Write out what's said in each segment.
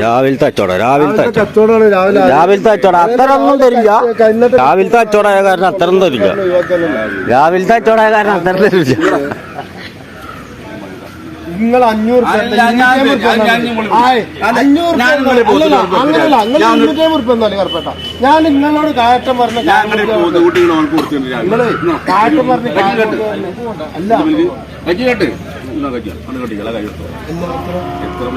രാവിലത്തെ അച്ചോടാ രാവിലത്തെ രാവിലത്തെ അച്ചോട അത്ര ഒന്നും തരില്ല. രാവിലത്തെ അച്ചോടായ കാരണം അത്ര ഒന്നും തരില്ല രാവിലത്തെ അച്ചോടായ കാരണം അത്ര തരില്ല. നിങ്ങൾ അഞ്ഞൂറ് കറപ്പേട്ട. ഞാൻ നിങ്ങളോട് കാറ്റം പറഞ്ഞ നിങ്ങൾ പറഞ്ഞ അല്ല. കജ്ജി അത് കെട്ടിക്കല കൈ എടുത്തോ എത്ര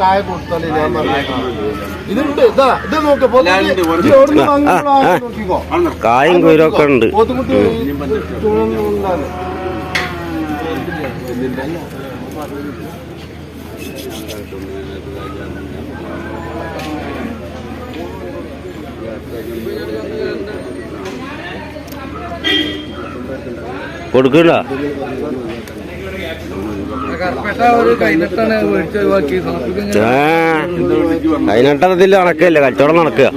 കായ കൊടുത്താലേ ഞാൻ ഇതുണ്ട്. ഇതാ ഇത് നോക്ക്. നോക്കിക്കോ. കായും കുരൊക്കെ ഉണ്ട്. പോത്തുകുട്ടി ചൂടുണ്ടാകും കൊടുക്കില്ല. കൈനട്ടത്തിൽ നടക്കല്ലേ? കച്ചവടം നടക്കുക.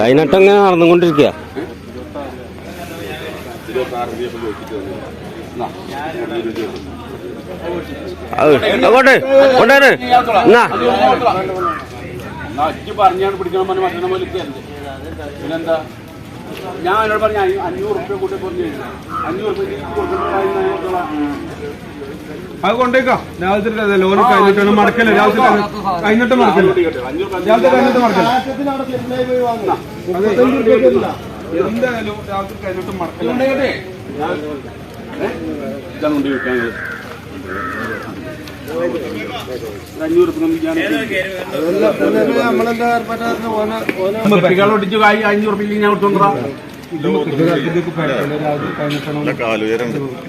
കൈനട്ടം ഇങ്ങനെ നടന്നുകൊണ്ടിരിക്കുക? അത് അങ്ങോട്ട് എന്നാ? അജ്ജ് പറഞ്ഞാണ് പിടിക്കണം. പിന്നെന്താ? ഞാൻ എന്നോട് പറഞ്ഞ അഞ്ഞൂറ് റുപ്യ കൂട്ടി പറഞ്ഞു അഞ്ഞൂറ് അത് കൊണ്ടേക്കാം. രാവിലത്തെ ലോറി കഴിഞ്ഞിട്ടാണ് മടക്കല്ലേ? രാവിലത്തെ കഴിഞ്ഞിട്ട് മടക്കല്ലേ? രാവിലത്തെ കഴിഞ്ഞിട്ട് മടക്കല്ലേ? എന്തായാലും രാവിലത്തെ കഴിഞ്ഞിട്ട് മടക്കല്ലേ? കുട്ടികളൊട്ടിച്ച് കായ് അഞ്ഞൂറ് റുപ്യ ഞാൻ കൊടുത്തോണ്ടാ ഇതിക്ക് പാക്കല്ലേ രാവിലെ കഴിഞ്ഞിട്ടാണ്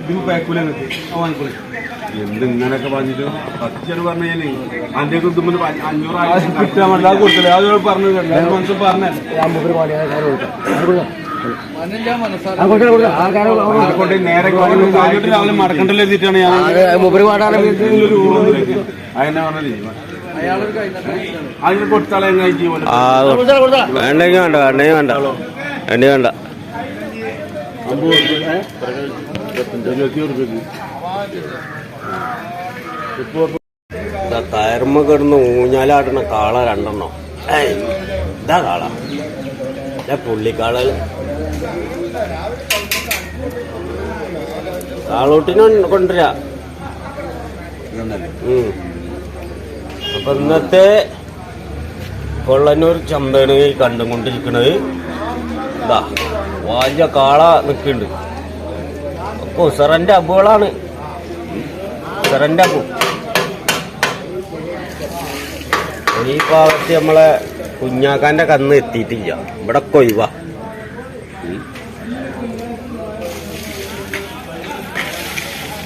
ഇതിന് പാക്കൂല വാങ്ങിക്കോളെ എന്ത് ഇങ്ങനൊക്കെ പറഞ്ഞിട്ട് സത്യം പറഞ്ഞാലേ അന്റെ കുത്തുമ്പോൾ അഞ്ഞൂറ് കിട്ടാൻ വേണ്ട കൊടുത്തില്ല അത് പറഞ്ഞു മനസ്സിൽ പറഞ്ഞല്ലേ വേണ്ടെങ്കിൽ വേണ്ട വേണ്ട വേണ്ടി വേണ്ട ദാ കയറുമ്മ കിടന്ന് ഊഞ്ഞാലാടണ കാള രണ്ടെണ്ണം ഇതാ കാള ഇതാ പുള്ളിക്കാള കാളോട്ടിനെ കൊണ്ടുവരാ. അപ്പൊ ഇന്നത്തെ കൊള്ളന്നൂർ ചന്തയാണ് ഈ കണ്ടുകൊണ്ടിരിക്കുന്നത് ഇതാ വലിയ കാള നിൽക്കുന്നുണ്ട്. അപ്പൊ ഉസറന്റെ അബുകളാണ്. ഉസറന്റെ അബു. ഈ ഭാഗത്ത് നമ്മളെ കുഞ്ഞാക്കാന്റെ കന്ന് എത്തിയിട്ടില്ല. ഇവിടെ കൊയ്വ.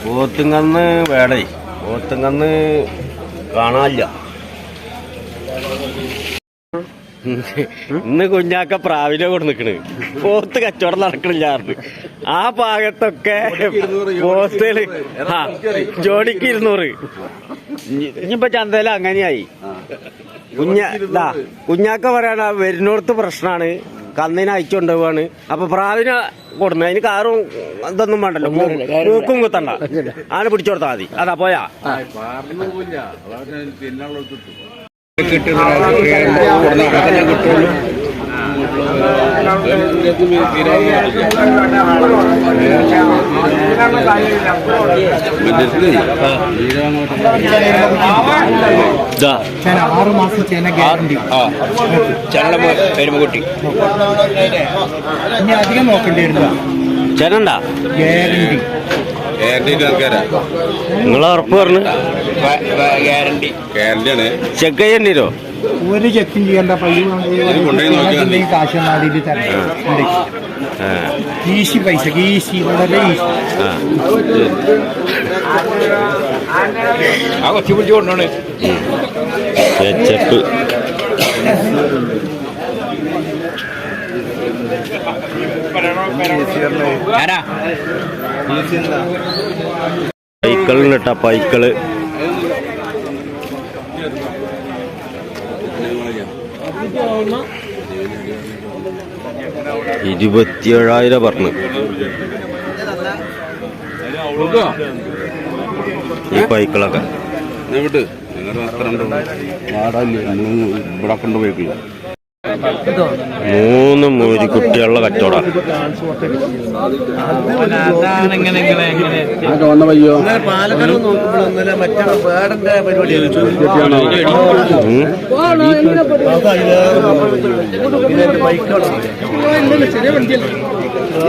പോത്തുങ്കന്ന് വേടേ. പോത്തുങ്കന്ന് കാണാനില്ല. ഇന്ന് കുഞ്ഞാക്ക പ്രാവിലെ കൊണ്ട് നിക്കണ്. പോത്ത് കച്ചവടം നടക്കണില്ല ആ ഭാഗത്തൊക്കെ പോത്തുകൾ ആ ജോഡിക്ക് ഇരുന്നൂറ്. ഇനി- ഇനിയിപ്പോ ചന്തയില അങ്ങനെയായി. കുഞ്ഞ കുഞ്ഞാക്ക പറയണ വരുന്നോടത്ത് പ്രശ്നമാണ് കന്നിനെ അയച്ചുകൊണ്ടുപോവാണ് അപ്പൊ പ്രാവിനെ കൊടുന്നു അതിന് കാറും ഇതൊന്നും വേണ്ടല്ലോ മൂക്കും കുത്തണ്ട ആന പിടിച്ചു കൊടുത്താൽ മതി അതാ പോയാ ഇതാ ചേന ആറ് മാസം ചേന ഗ്യാരണ്ടി. പെരുമകുട്ടി. ഇനി അധികം നോക്കേണ്ടി ചേനണ്ട ഗ്യാരണ്ടി. നിങ്ങൾ ഉറപ്പ് പറഞ്ഞു. ഗ്യാരണ്ടി. ഗ്യാരണ്ടിയാണ് ചെക്ക് ചെയ്യണ്ടിരോ ഒരു ചെക്കും ചെയ്യേണ്ട പയ്യ കൊണ്ടുപോയി നോക്കിയാൽ മതി. കാശ് നാടിയിൽ തരണം ആ. ഈസി പൈസ ഈസി വളരെ ഈസി ആ. കൊച്ചു പിടിച്ചു കൊണ്ടാണ് പൈക്കൾ. ഇരുപത്തിയേഴായിരം പറഞ്ഞു. ഈ പൈക്കളൊക്കെ ഇവിടെ ഇവിടെ അത്ര ഉണ്ട് വാടല്ലേ ഇവിടെ കൊണ്ടുപോയിക്കില്ല മൂന്ന് മൂരി കുട്ടികളുടെ കച്ചവടം.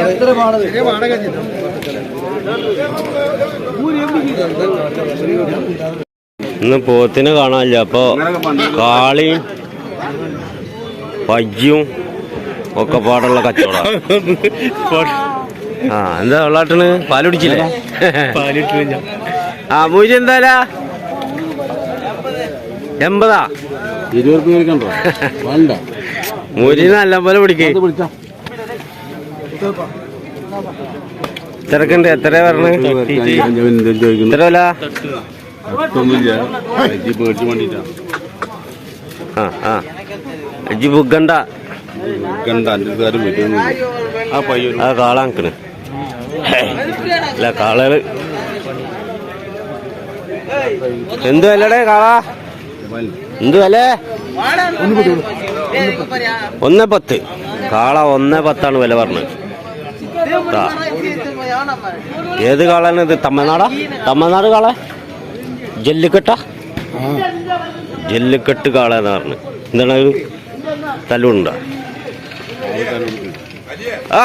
എത്ര വാടക ഇന്ന് പോത്തിനെ കാണാനില്ല അപ്പൊ കാളിയും പജ്ജിയും ഒക്കെ പാടുള്ള കച്ചവടം. ആ എന്താ വെള്ളാട്ടണ് പാലുടിച്ചില്ലേ? ആ മൂജി എന്തായാലാ? എൺപതാ? ഇരുപത് മൂജി നല്ല പോലെ പിടിക്കേ. തിരക്കുണ്ട്. എത്ര പറഞ്ഞ് ചോദിക്കുന്നു എത്ര വില? ആ ആ. ഇജ്ജ് കാര്യം പറ്റുന്നു ആ പയ്യൻ. ആ കാള നിക്കണ് അല്ല കാളകൾ എന്ത് വിലടെ കാള? എന്ത് വില? ഒന്ന് പത്ത്. കാള ഒന്ന് പത്താണ് വില പറഞ്ഞത്. ഏത് കാളാണ് ഇത്? തമിഴ്നാടാ? തമിഴ്നാട് കാള? ജല്ലിക്കെട്ട? ജല്ലിക്കെട്ട് കാള എന്ന് പറഞ്ഞു എന്താണ് തല്ലുണ്ടോ? ആ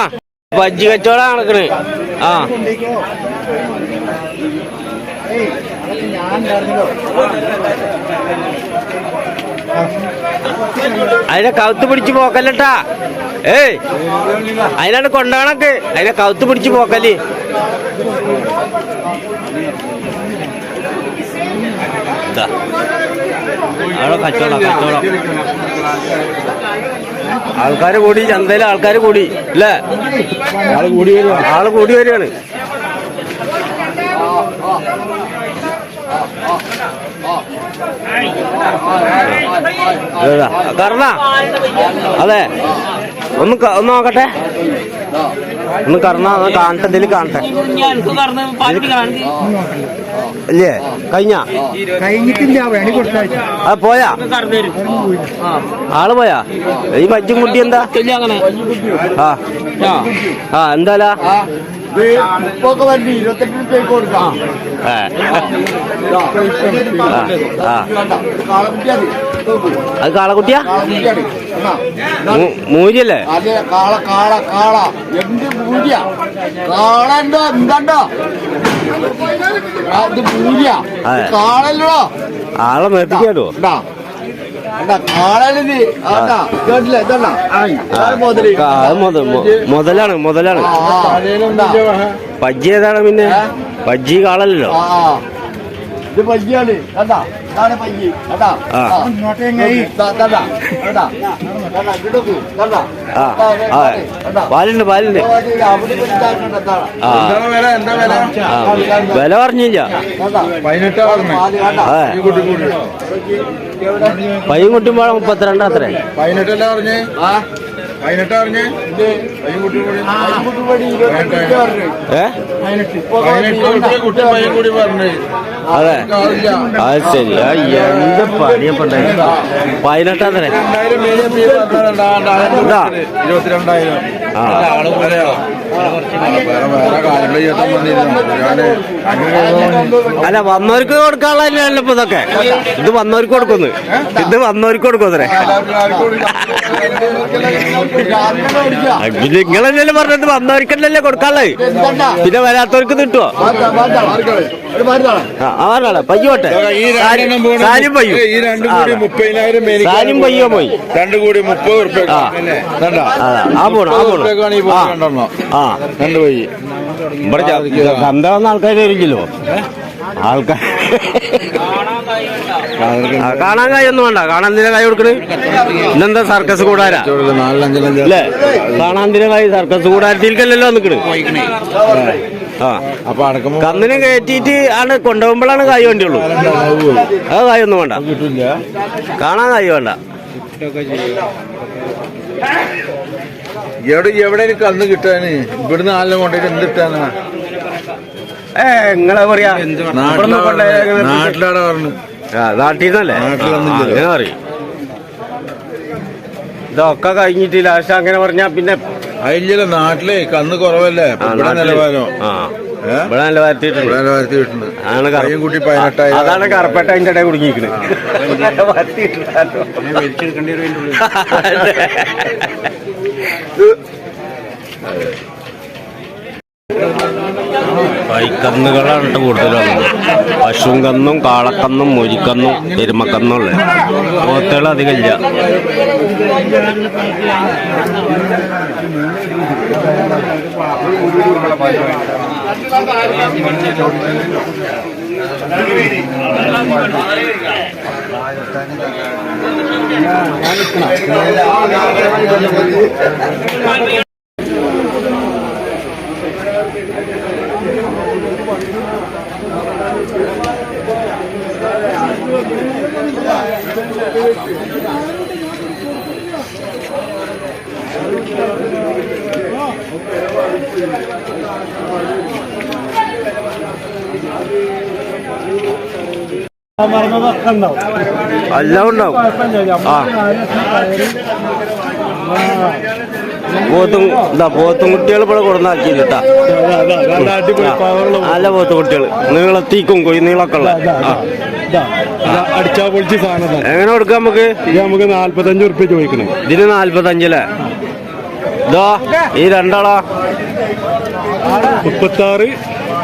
ബജ്ജി കച്ചവടം നടക്കണ്. ആ. അതിനെ കൗത്ത് പിടിച്ച് പോക്കല്ലട്ടാ. ഏയ് അതിനാണ് കൊണ്ടാണൊക്കെ. അതിനെ കൗത്ത് പിടിച്ച് പോക്കൽ. ഇതാ. അവിടെ കച്ചവടം കച്ചവടം. ആൾക്കാര് കൂടി ചന്തയിലെ ആൾക്കാര് കൂടി അല്ലേ? ആൾ കൂടി വരുവാണ് ആൾ കൂടി വരികയാണ്. ഏതാ? കർണ അതെ. ഒന്ന് ഒന്ന് നോക്കട്ടെ. ഒന്ന് കറന്നാ കാണട്ടെ എന്തെങ്കിലും കാണട്ടെ. അല്ലേ കഴിഞ്ഞ? അത് പോയാ? ആൾ പോയാ? ഈ മജ്ജും കുട്ടി എന്താ? ആ. ആ എന്തായാലാ ഇപ്പൊക്കെ വണ്ടി ഇരുപത്തെട്ട് കൊടുക്കാം. അത് കാളക്കുട്ടിയാ? മൂരിയല്ലേ അതെ കാള കാള കാള. എന്ത് പൂജ കാളണ്ടോ എന്തണ്ടോ? പൂജ അതെ. കാളല്ലോ ആളെ മേടിക്കാലോ മുതലാണ് മുതലാണ്. പജ്ജി ഏതാണ് പിന്നെ? പജ്ജി കാളല്ലോ. ഇത് പയ്യാണ്. കണ്ടാ? ഇതാണ് പയ്യ്. കണ്ടാ? കണ്ടാ? കണ്ടാ? കണ്ടാ? പാലുണ്ട് പാലുണ്ട്. വില? പറഞ്ഞില്ല. പയ്യൻ കുട്ടുമ്പോഴ മുപ്പത്തിരണ്ട് അത്രേ. പതിനെട്ടല്ല പറഞ്ഞേ? അതെ. അത് ശരി. എന്ത് പണിയപ്പെട്ടെ പതിനെട്ടാം തന്നെ. ഇരുപത്തിരണ്ടായിരം. അല്ല വന്നവർക്ക് കൊടുക്കാനുള്ളതല്ല ഇപ്പൊ ഇതൊക്കെ. ഇത് വന്നവർക്ക് കൊടുക്കുന്നു. ഇത് വന്നവർക്ക് കൊടുക്കുന്നേ നിങ്ങളെന്നല്ലേ പറഞ്ഞത്? വന്നവർക്കല്ലേ കൊടുക്കാനുള്ളത്? പിന്നെ വരാത്തവർക്ക് കിട്ടുമോ ആ ആ പറഞ്ഞാളെ പയ്യോട്ടെ. സാരും പയ്യോ. സാരും പയ്യോ പോയി. രണ്ടു കൂടി മുപ്പത് ഉറുപ്പ്യ ആ. പോണോ ആ പോണം. ആ രണ്ട് പോയി ഇവിടെ ചന്ത വന്ന ആൾക്കാർ വരില്ലല്ലോ. ആൾക്കാർ കാണാൻ കായൊന്നും വേണ്ട. കാണാൻ എന്തിനാ കൈ കൊടുക്കണ്? ഇന്നെന്താ സർക്കസ് കൂടാരാ? അല്ലേ? കാണാൻ എന്തിനാ കായ സർക്കസ് കൂടാരത്തിൽക്കല്ലോ നിക്കണ് അപ്പൊ കന്നിനെ കയറ്റിയിട്ട് ആണ് കൊണ്ടുപോകുമ്പോഴാണ് കായ് വേണ്ടിയുള്ളൂ. അത് കായൊന്നും വേണ്ട. കാണാൻ കായ് വേണ്ട. എവിടെ എവിടെ കന്ന് കിട്ടാന്? ഇവിടുന്ന് ആളിനെ കൊണ്ടുപോയിട്ട് എന്ത് കിട്ടാനാ? ഏ നിങ്ങളെ പറയാ. പറഞ്ഞു. അങ്ങനെ ഇതൊക്കെ കഴിഞ്ഞിട്ട് ലാസ്റ്റ് അങ്ങനെ പറഞ്ഞാ പിന്നെ അതില്ല നാട്ടിലെ കന്ന് കുറവല്ലേ? ആ, ഇവിടെ നിലവാരം? ഇവിടെ നിലവാരത്തിട്ടുണ്ട് അതാണ് കറുപ്പട്ട അതിന്റെ ഇടയിൽ കുടുങ്ങിയിരിക്കുന്നത് പൈക്കന്നുകളാണ് ട്ടോ കൂടുതലുള്ളത് പശുവും കന്നും കാളക്കന്നും മുരിക്കന്നും എരുമക്കന്നും ഉള്ളത് പോത്തുകൾ അധികം ഇല്ല. എല്ലാം ഉണ്ടാവും ആ. പോത്തും കുട്ടികൾ ഇവിടെ കൊടുന്നാക്കിയിട്ടാ നല്ല പോത്തും കുട്ടികൾ നീളത്തീക്കും കൊയ് നീളൊക്കെ ഉള്ള. അടിച്ചാ പൊളിച്ച് സാധനം എങ്ങനെ കൊടുക്കാം നമുക്ക്? നമുക്ക് നാല്പത്തഞ്ച് ഉറുപ്പ്യ ചോദിക്കണം ഇതിന് നാല്പത്തഞ്ചല്ലേ ഇതോ ഈ രണ്ടാളാ. മുപ്പത്താറ്.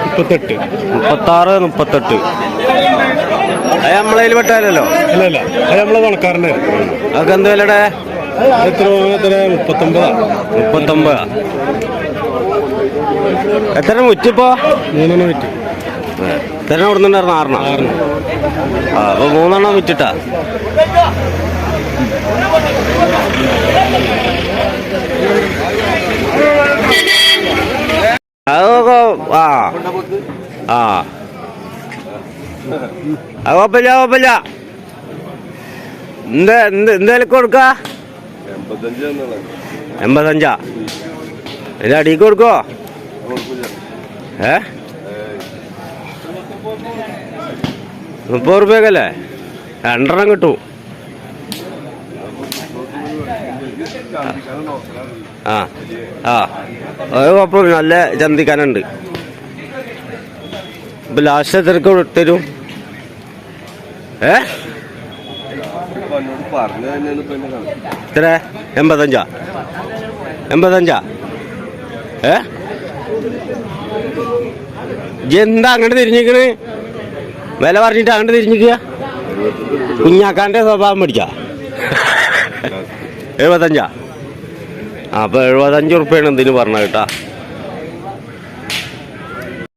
മുപ്പത്തെട്ട്. മുപ്പത്താറ് മുപ്പത്തെട്ട്. അത് നമ്മളതിൽ പെട്ടാലല്ലോ. അല്ല അല്ല. അത് നമ്മളെ കണക്കാരനെ അതൊക്കെ എന്ത് വിലയുടെ എത്ര എത്ര മുപ്പത്തൊമ്പതാ. മുപ്പത്തൊമ്പതാ. എത്ര മുറ്റിപ്പോ? മൂന്നെണ്ണം വിറ്റ്. എത്ര കൊടുത്തിട്ടുണ്ടായിരുന്നു? ആറെണ്ണം. ആ അപ്പൊ മൂന്നെണ്ണം വിറ്റിട്ടാ. അതൊക്കെ ആ. ആ. അത് കുഴപ്പമില്ല കുഴപ്പമില്ല. എന്ത് എന്ത് എന്തേലും കൊടുക്ക? എൺപത്തഞ്ചാ. എന്റെ അടിക്ക് കൊടുക്കോ ഏ? മുപ്പത് റുപ്യക്കല്ലേ രണ്ടെണ്ണം കിട്ടും. ആ. ആ. അത് കുഴപ്പമില്ല നല്ല ചന്തിക്കാനുണ്ട്. ഇപ്പൊ ലാസ്റ്റ് എത്രക്ക് ഇട്ടരും ഏ? എത്ര? എൺപത്തഞ്ചാ? എൺപത്തഞ്ചാ? ഏ? എന്താ അങ്ങോട്ട് തിരിഞ്ഞിക്കണ്? വില പറഞ്ഞിട്ട് അങ്ങോട്ട് തിരിഞ്ഞിക്കുക? കുഞ്ഞാക്കാന്റെ സ്വഭാവം പിടിച്ച എഴുപത്തഞ്ചാ? അപ്പൊ എഴുപത്തഞ്ച് ഉറുപ്പ്യാണ് എന്തിനു പറഞ്ഞ കേട്ടാ.